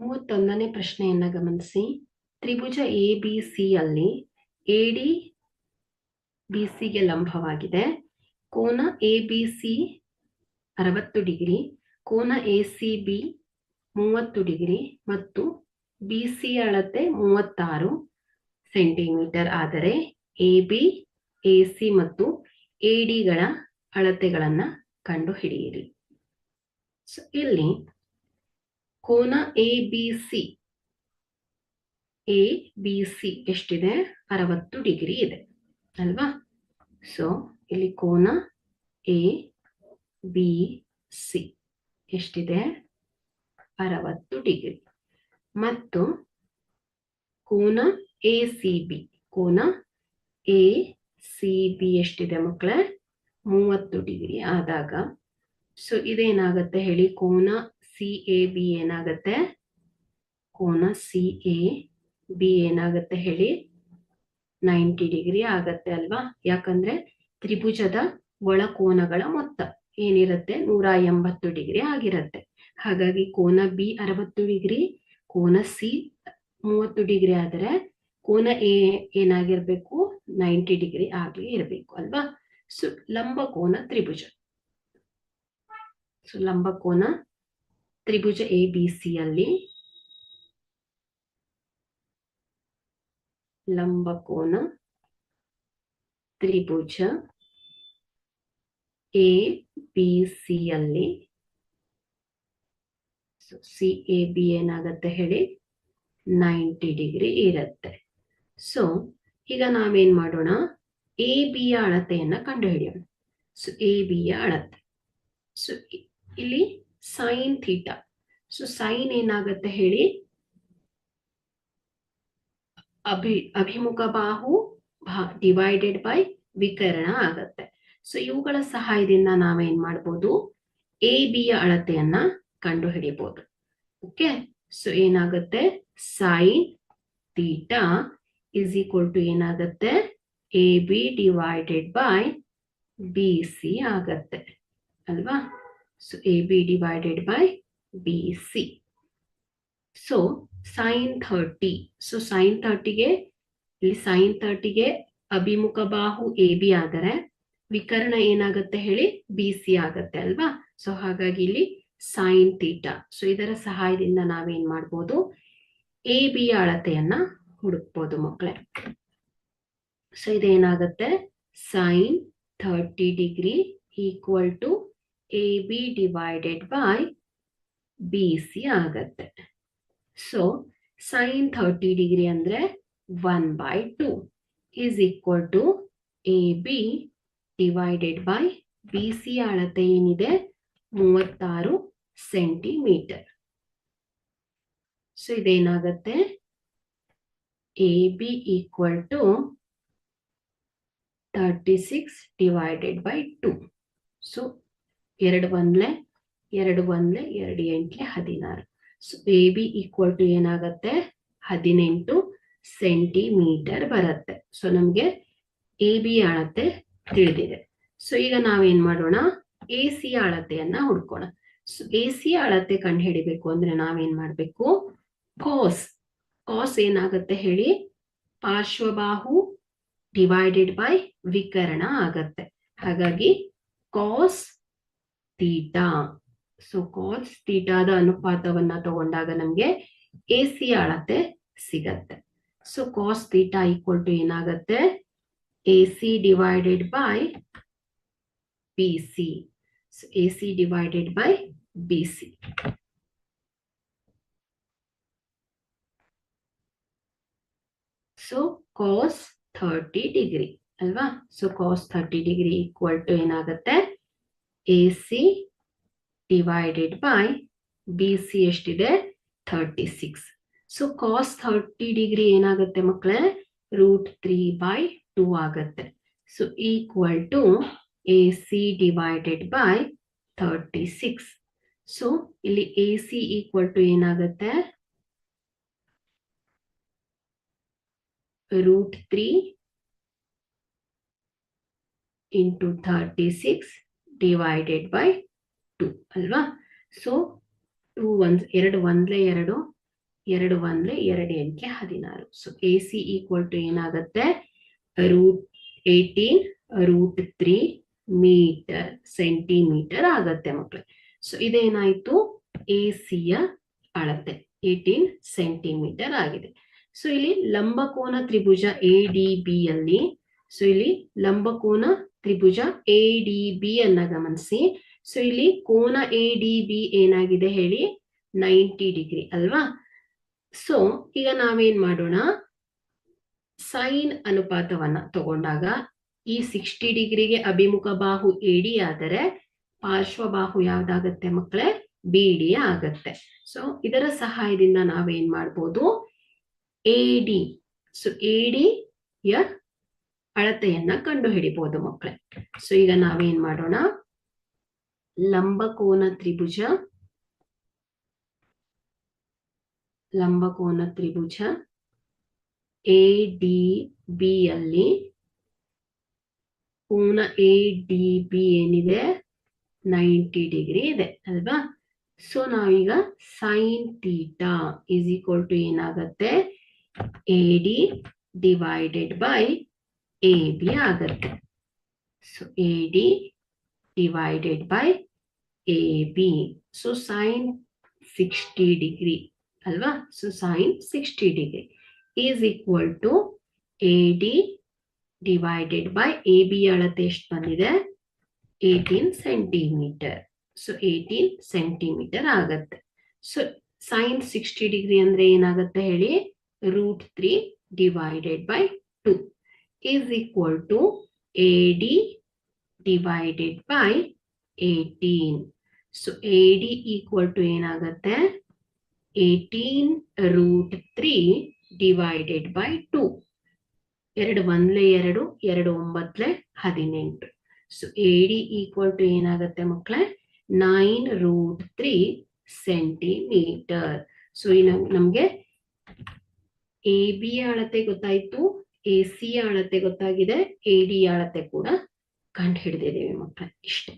ಮೂವತ್ತೊಂದನೇ ಪ್ರಶ್ನೆಯನ್ನ ಗಮನಿಸಿ. ತ್ರಿಭುಜ ಎ ಬಿ ಸಿ ಅಲ್ಲಿ ಎಡಿ ಬಿ ಸಿಗೆ ಲಂಬವಾಗಿದೆ. ಕೋನ ಎ ಬಿ ಸಿ ಅರವತ್ತು ಡಿಗ್ರಿ, ಕೋನ ಎ ಸಿ ಬಿ ಮೂವತ್ತು ಡಿಗ್ರಿ ಮತ್ತು ಬಿ ಸಿ ಅಳತೆ ಮೂವತ್ತಾರು ಸೆಂಟಿಮೀಟರ್. ಆದರೆ ಎ ಬಿ ಎ ಸಿ ಮತ್ತು ಎ ಡಿಗಳ ಅಳತೆಗಳನ್ನು ಕಂಡುಹಿಡಿಯಿರಿ. ಸೊ ಇಲ್ಲಿ ಕೋನ A B C A B C ಎಷ್ಟಿದೆ? ಅರವತ್ತು ಡಿಗ್ರಿ ಇದೆ. ಅಲ್ವಾ? ಸೊ ಇಲ್ಲಿ ಕೋನ ಎ ಬಿ ಸಿ ಎಷ್ಟಿದೆ? ಅರವತ್ತು ಡಿಗ್ರಿ. ಮತ್ತು ಕೋನ ಎ ಸಿ ಬಿ ಕೋನ ಎ ಸಿ ಬಿ ಎಷ್ಟಿದೆ ಮಕ್ಕಳೇ ಮೂವತ್ತು ಡಿಗ್ರಿ ಆದಾಗ. ಸೊ ಇದೇನಾಗತ್ತೆ ಹೇಳಿ? ಕೋನ ಸಿ ಎ ಬಿ ಏನಾಗತ್ತೆ? ಕೋನ ಸಿ ಎ ಬಿ ಏನಾಗತ್ತೆ ಹೇಳಿ? ನೈಂಟಿ ಡಿಗ್ರಿ ಆಗತ್ತೆ ಅಲ್ವಾ? ಯಾಕಂದ್ರೆ ತ್ರಿಭುಜದ ಒಳ ಕೋನಗಳ ಮೊತ್ತ ಏನಿರುತ್ತೆ? ನೂರ ಎಂಬತ್ತು ಡಿಗ್ರಿ ಆಗಿರತ್ತೆ. ಹಾಗಾಗಿ ಕೋನ ಬಿ ಅರವತ್ತು ಡಿಗ್ರಿ, ಕೋನ ಸಿ ಮೂವತ್ತು ಡಿಗ್ರಿ ಆದರೆ ಕೋನ ಎ ಏನಾಗಿರ್ಬೇಕು? ನೈಂಟಿ ಡಿಗ್ರಿ ಆಗಿ ಇರಬೇಕು ಅಲ್ವಾ? ಸೊ, ಲಂಬ ಕೋನ ತ್ರಿಭುಜ. ಸೊ, ಲಂಬ ಕೋನ ತ್ರಿಭುಜ ಎ ಬಿ ಸಿ ಅಲ್ಲಿ ಲಂಬಕೋನ ತ್ರಿಭುಜ ಎ ಬಿ ಸಿ ಅಲ್ಲಿ. ಸಿ ಎ ಬಿ ಏನಾಗತ್ತೆ ಹೇಳಿ? ನೈಂಟಿ ಡಿಗ್ರಿ ಇರುತ್ತೆ. ಸೊ ಈಗ ನಾವೇನ್ ಮಾಡೋಣ? ಎ ಬಿಯ ಅಳತೆಯನ್ನ ಕಂಡುಹಿಡಿಯೋಣ. ಸೊ ಎ ಬಿಯ ಅಳತೆ. ಸೊ ಇಲ್ಲಿ ಸೈನ್ ಥೀಟಾ ಸೊ ಸೈನ್ ಏನಾಗುತ್ತೆ ಹೇಳಿ? ಅಭಿ, ಅಭಿಮುಖ ಬಾಹು ಡಿವೈಡೆಡ್ ಬೈ ವಿಕರಣ ಆಗತ್ತೆ. ಸೊ ಇವುಗಳ ಸಹಾಯದಿಂದ ನಾವೇನ್ ಮಾಡ್ಬೋದು? ಎ ಬಿಯ ಅಳತೆಯನ್ನ ಕಂಡು ಹಿಡಿಬಹುದು ಓಕೆ ಸೊ ಏನಾಗುತ್ತೆ? Sine theta is equal to ಏನಾಗುತ್ತೆ? A B divided by B C ಆಗತ್ತೆ. ಅಲ್ವಾ? B divided by B C so sine thirty so sine ಥರ್ಟಿಗೆ ಇಲ್ಲಿ ಸೈನ್ ಥರ್ಟಿಗೆ ಅಭಿಮುಖ ಬಾಹು ಎ ಬಿ ಆದರೆ ವಿಕರ್ಣ ಏನಾಗುತ್ತೆ ಹೇಳಿ? ಬಿ ಸಿ ಆಗತ್ತೆ ಅಲ್ವಾ? ಸೊ ಹಾಗಾಗಿ ಇಲ್ಲಿ ಸೈನ್ ತೀಟಾ ಸೊ ಇದರ ಸಹಾಯದಿಂದ ನಾವೇನ್ ಮಾಡ್ಬೋದು? ಎ ಬಿ ಅಳತೆಯನ್ನ ಹುಡುಕ್ಬೋದು ಮಕ್ಕಳೇ. So ಇದೇನಾಗತ್ತೆ? Sine thirty degree equal to A B divided by B C ಆಗತ್ತೆ. ಸೊ ಸೈನ್ ಥರ್ಟಿ ಡಿಗ್ರಿ ಅಂದ್ರೆ one by two is equal to A B divided by B C ಅಳತೆ ಏನಿದೆ? ಮೂವತ್ತಾರು centimetre so ಇದೇನಾಗತ್ತೆ? A B equal to thirty six divided by two so ಎರಡು ಒಂದ್ಲೆ ಎರಡು ಒಂದ್ಲೆ, ಎರಡು ಎಂಟ್ಲೆ, ಹದಿನಾರು. So A B equal to ಏನಾಗತ್ತೆ? ಹದಿನೆಂಟು ಸೆಂಟಿಮೀಟರ್ ಬರುತ್ತೆ. ಸೊ ನಮ್ಗೆ ಎ ಬಿ ಅಳತೆ ತಿಳಿದಿದೆ. ಸೊ ಈಗ ನಾವೇನ್ ಮಾಡೋಣ? ಎ ಸಿ ಅಳತೆಯನ್ನ ಹುಡ್ಕೋಣ. ಸೊ ಎ ಸಿ ಅಳತೆ ಕಂಡು ಹಿಡಿಬೇಕು ಅಂದ್ರೆ ನಾವೇನ್ ಮಾಡ್ಬೇಕು? ಕಾಸ್ ಕಾಸ್ ಏನಾಗತ್ತೆ ಹೇಳಿ? ಪಾರ್ಶ್ವಬಾಹು ಡಿವೈಡೆಡ್ ಬೈ ವಿಕರಣ ಆಗತ್ತೆ. ಹಾಗಾಗಿ ಕಾಸ್ ತೀಟಾ ಸೊ ಕಾಸ್ ತೀಟಾದ ಅನುಪಾತವನ್ನ ತಗೊಂಡಾಗ ನಮ್ಗೆ ಎ ಸಿ ಅಳತೆ ಸಿಗತ್ತೆ. So cos theta equal to ಏನಾಗತ್ತೆ? A C divided by B C A C divided by B C so cos thirty degree ಅಲ್ವಾ? So cos thirty degree equal to ಏನಾಗುತ್ತೆ? A C divided by B C ಎಷ್ಟಿದೆ? Thirty six so cos thirty degree ಏನಾಗುತ್ತೆ ಮಕ್ಕಳೇ root three by two ಆಗತ್ತೆ. So equal to A C divided by thirty six so ಇಲ್ಲಿ A C equal to ಏನಾಗುತ್ತೆ? Root three into thirty six divided by two ಅಲ್ವಾ? So two one ಎರಡು ಒಂದ್ಲೆ ಎರಡು ಎರಡು ಒಂದ್ಲೆ ಎರಡು ಎಂಟ್ಲೆ ಹದಿನಾರು. So A C equal to ಏನಾಗತ್ತೆ? Root eighteen root three metre centimetre ಆಗತ್ತೆ ಮಕ್ಳು. ಸೊ ಇದೇನಾಯ್ತು? ಎ ಯ ಅಳತೆ ಏಯ್ಟೀನ್ ಸೆಂಟಿಮೀಟರ್ ಆಗಿದೆ. ಸೊ ಇಲ್ಲಿ ಲಂಬಕೋನ ತ್ರಿಭುಜ ಎ ಡಿ ಬಿ ಅಲ್ಲಿ ಸೊ ಇಲ್ಲಿ ಲಂಬಕೋನ ತ್ರಿಭುಜ ಎ ಡಿ ಬಿ ಅನ್ನ ಗಮನಿಸಿ. ಸೊ ಇಲ್ಲಿ ಕೋನ ಎ ಡಿ ಬಿ ಏನಾಗಿದೆ ಹೇಳಿ? ನೈಂಟಿ ಡಿಗ್ರಿ ಅಲ್ವಾ? ಸೊ ಈಗ ನಾವೇನ್ ಮಾಡೋಣ? ಸೈನ್ ಅನುಪಾತವನ್ನ ತಗೊಂಡಾಗ ಈ ಸಿಕ್ಸ್ಟಿ ಡಿಗ್ರಿಗೆ ಅಭಿಮುಖ ಬಾಹು ಎಡಿ ಆದರೆ ಪಾರ್ಶ್ವಬಾಹು ಯಾವ್ದಾಗತ್ತೆ ಮಕ್ಕಳೇ ಬಿ ಡಿ ಆಗತ್ತೆ. ಸೊ ಇದರ ಸಹಾಯದಿಂದ ನಾವೇನ್ ಮಾಡ್ಬೋದು? A D so A D ಯ ಅಳತೆಯನ್ನ ಕಂಡು ಹಿಡಿಬಹುದು ಮಕ್ಕಳೇ. ಸೊ ಈಗ ನಾವೇನ್ ಮಾಡೋಣ? ಲಂಬಕೋನ ತ್ರಿಭುಜ ಲಂಬಕೋನ ತ್ರಿಭುಜ ಎ ಡಿ ಬಿ ಅಲ್ಲಿ ಕೋನ ಎ ಡಿ ಬಿ ಏನಿದೆ? ನೈಂಟಿ ಡಿಗ್ರಿ ಇದೆ, ಅಲ್ವಾ? ಸೊ ನಾವೀಗ sine theta is equal to ಏನಾಗತ್ತೆ? A D divided by A B ಆಗತ್ತೆ so A D divided by A B so sine sixty degree ಅಲ್ವಾ so sine sixty degree is equal to A D divided by A B ಅಳತೆ ಎಷ್ಟು ಬಂದಿದೆ? Eighteen centimetre so eighteen centimetre ಆಗತ್ತೆ. So sine sixty degree ಅಂದ್ರೆ ಏನಾಗುತ್ತೆ ಹೇಳಿ? Root three divided by two equal to A D divided by eighteen so A D to ಏನಾಗತ್ತೆ? Eighteen root three divided by two ಎರಡು ಒಂದ್ಲೆ ಎರಡು ಎರಡು ಒಂಬತ್ಲೆ ಹದಿನೆಂಟು. ಸೊ ಎಡಿ ಈಕ್ವಲ್ ಟು ಏನಾಗುತ್ತೆ ಮಕ್ಕಳೇ nine root three centimetre so ಈ ನಮ್ಗೆ ಎ ಬಿ ಅಳತೆ ಗೊತ್ತಾಯ್ತು? ಎ ಸಿ ಅಳತೆ ಗೊತ್ತಾಗಿದೆ ಎ ಡಿ ಅಳತೆ ಕೂಡ ಕಂಡು ಹಿಡಿದಿದ್ದೀವಿ ಮಕ್ಕಳ ಇಷ್ಟೇ.